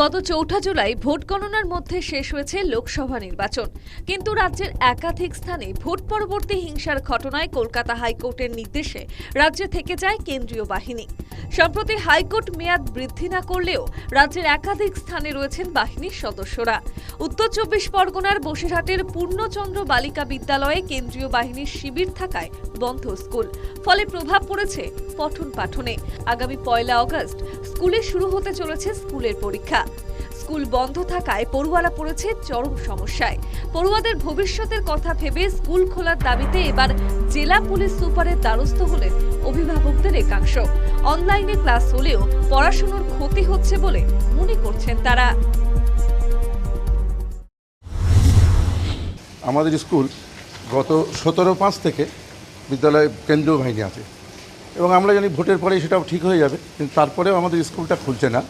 গত চৌঠা জুলাই ভোট গণনার মধ্যে শেষ হয়েছে লোকসভা নির্বাচন। কিন্তু রাজ্যের একাধিক স্থানে ভোট পরবর্তী হিংসার ঘটনায় কলকাতা হাইকোর্টের নির্দেশে রাজ্যে থেকে যায় কেন্দ্রীয় বাহিনী। সম্প্রতি হাইকোর্ট মেয়াদ বৃদ্ধি না করলেও রাজ্যের একাধিক স্থানে রয়েছেন বাহিনীর সদস্যরা। উত্তর চব্বিশ পরগনার বসিরহাটের পূর্ণচন্দ্র বালিকা বিদ্যালয়ে কেন্দ্রীয় বাহিনীর শিবির থাকায় বন্ধ স্কুল। ফলে প্রভাব পড়েছে পঠন পাঠনে। আগামী পয়লা অগস্ট স্কুলে শুরু হতে চলেছে স্কুলের পরীক্ষা। স্কুল বন্ধ থাকায় পড়ুয়ারা পড়েছে চরম সমস্যায়। পড়ুয়াদের ভবিষ্যতের কথা ভেবে স্কুল খোলার দাবিতে এবার জেলা পুলিশ সুপারের দ্বারস্থ হলেন অভিভাবকদের একাংশ। অনলাইনে ক্লাস হলেও পড়াশোনার ক্ষতি হচ্ছে বলে মনে করছেন তারা। আমাদের স্কুল গত সতেরো পাঁচ থেকে বিদ্যালয়ে কেন্দ্রীয় বাহিনী আছে। এবং আমরা জানি ভোটের পরে সেটাও ঠিক হয়ে যাবে, কিন্তু তারপরেও আমাদের স্কুলটা খুলছে না।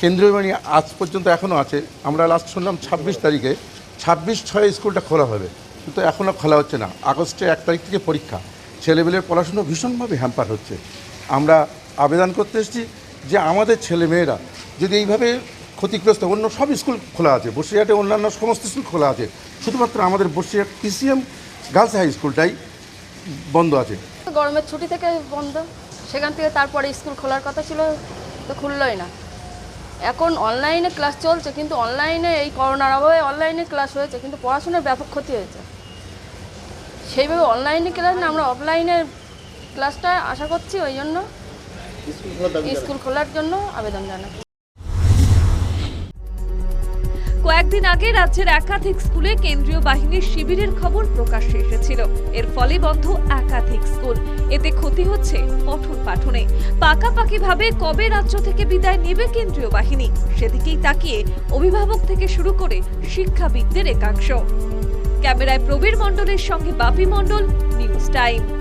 কেন্দ্রীয় বাহিনী আজ পর্যন্ত এখনও আছে। আমরা লাস্ট শুনলাম ছাব্বিশ তারিখে, ছাব্বিশ ছয় স্কুলটা খোলা হবে। কিন্তু এখনও খোলা হচ্ছে না। আগস্টে এক তারিখ থেকে পরীক্ষা। ছেলেমেয়ের পড়াশুনো ভীষণভাবে হ্যাম্পার হচ্ছে। আমরা আবেদন করতে এসেছি যে আমাদের ছেলেমেয়েরা যদি এইভাবে ক্ষতিগ্রস্ত, অন্য সব স্কুল খোলা আছে। বসিরহাটে অন্যান্য সমস্ত স্কুল খোলা আছে। শুধুমাত্র আমাদের বসিরহাট পিসিএম গার্লস হাই স্কুলটাই বন্ধ আছে। গরমের ছুটি থেকে বন্ধ। সেখান থেকে তারপরে স্কুল খোলার কথা ছিল, তো খুললই না। এখন অনলাইনে ক্লাস চলছে, কিন্তু অনলাইনে এই করোনার অভাবে অনলাইনে ক্লাস হয়েছে, কিন্তু পড়াশোনার ব্যাপক ক্ষতি হয়েছে। সেইভাবে অনলাইনে ক্লাস না, আমরা অফলাইনে ক্লাসটা আশা করছি, ওই জন্য স্কুল খোলার জন্য আবেদন জানাই। কয়েকদিন আগে রাজ্যের একাধিক স্কুলে কেন্দ্রীয় বাহিনীর শিবিরের খবর প্রকাশ্যে এসেছিল এর ফলে বন্ধ একাধিক স্কুল। এতে ক্ষতি হচ্ছে পঠন পাঠনে। পাকাপাকি ভাবে কবে রাজ্য থেকে বিদায় নেবে কেন্দ্রীয় বাহিনী? সেদিকেই তাকিয়ে অভিভাবক থেকে শুরু করে শিক্ষাবিদদের একাংশ। ক্যামেরায় প্রবীর মণ্ডলের সঙ্গে বাপি মণ্ডল, নিউজ টাইম।